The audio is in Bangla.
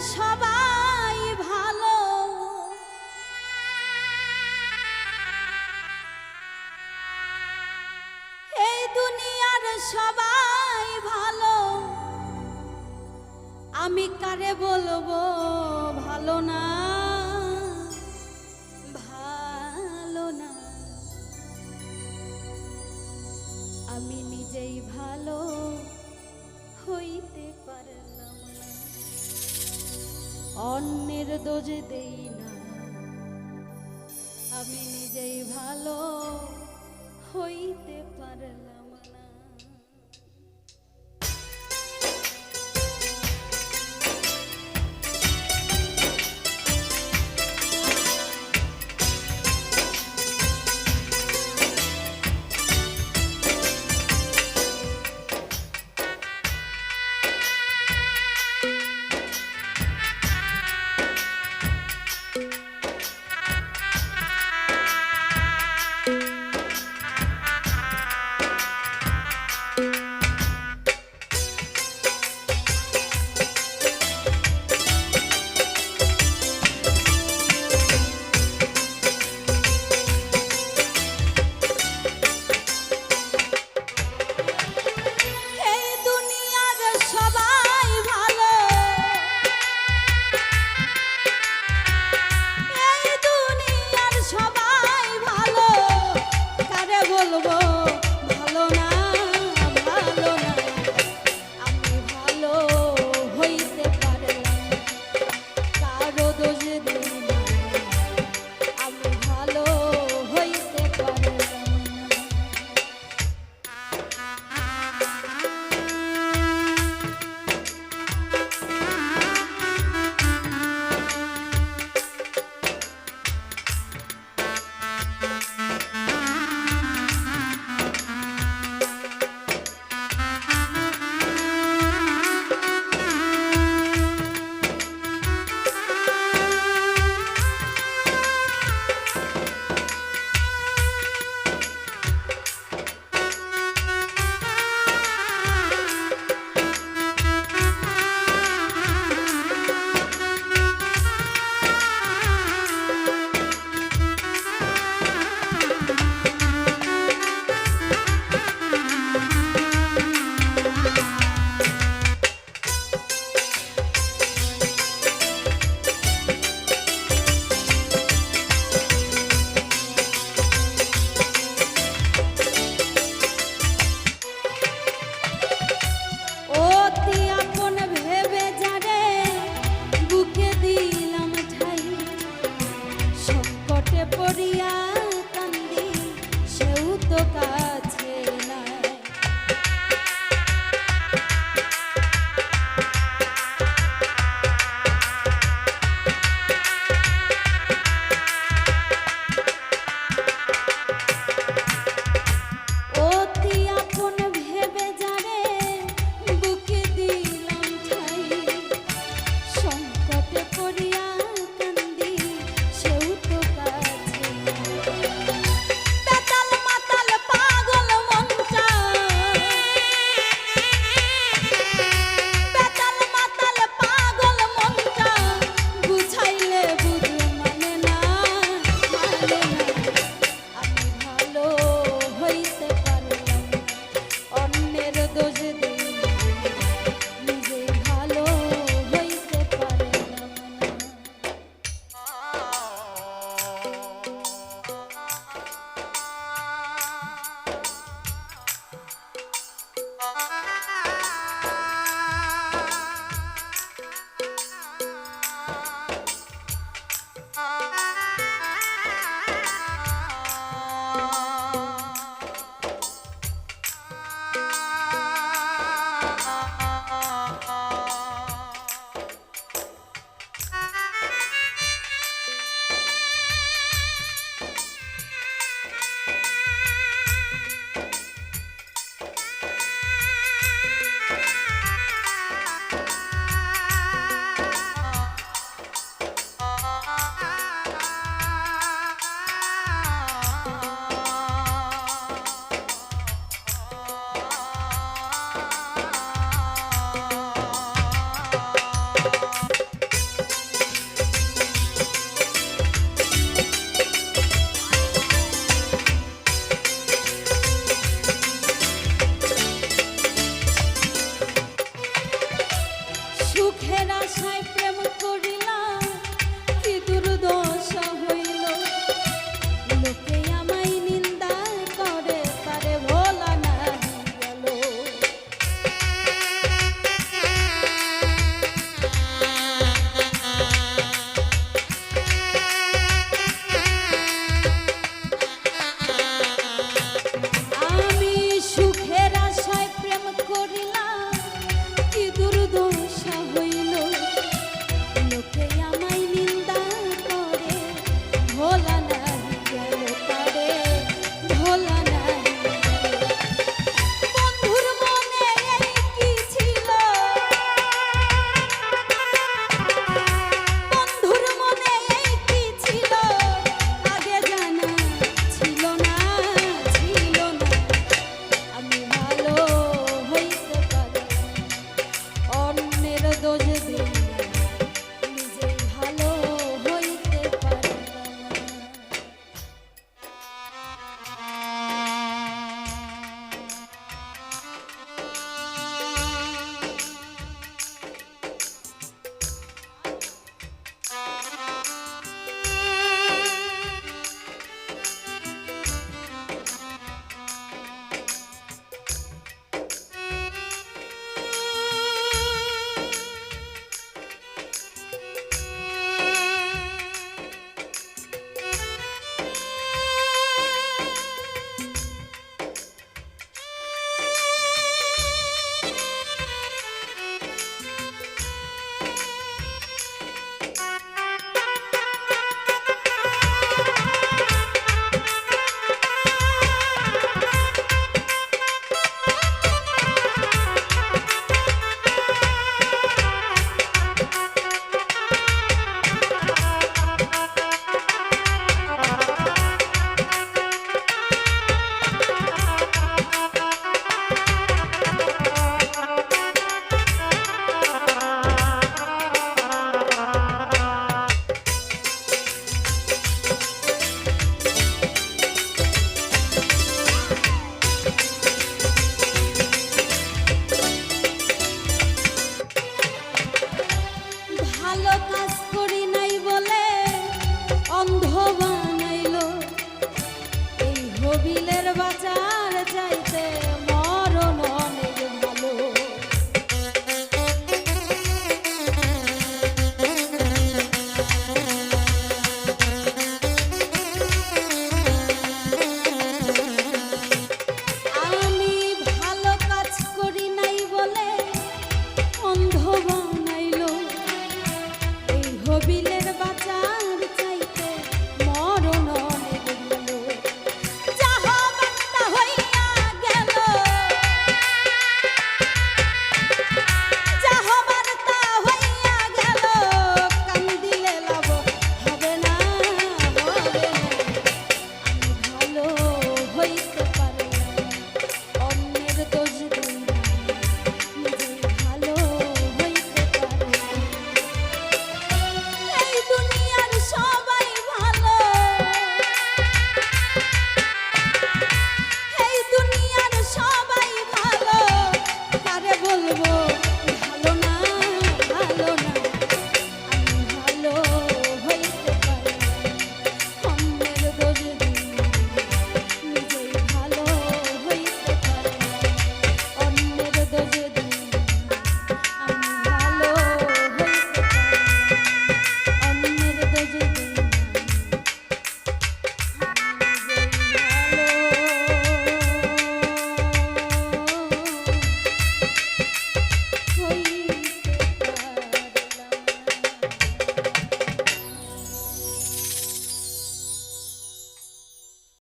সবাই ভালো। এই দুনিয়ার সবাই ভালো। আমি কারে বলব ভালো না? ভালো না। আমি নিজেই ভালো হইতে না অন্যের দোজে দেই না। আমি নিজেই ভালো হইতে পারলাম।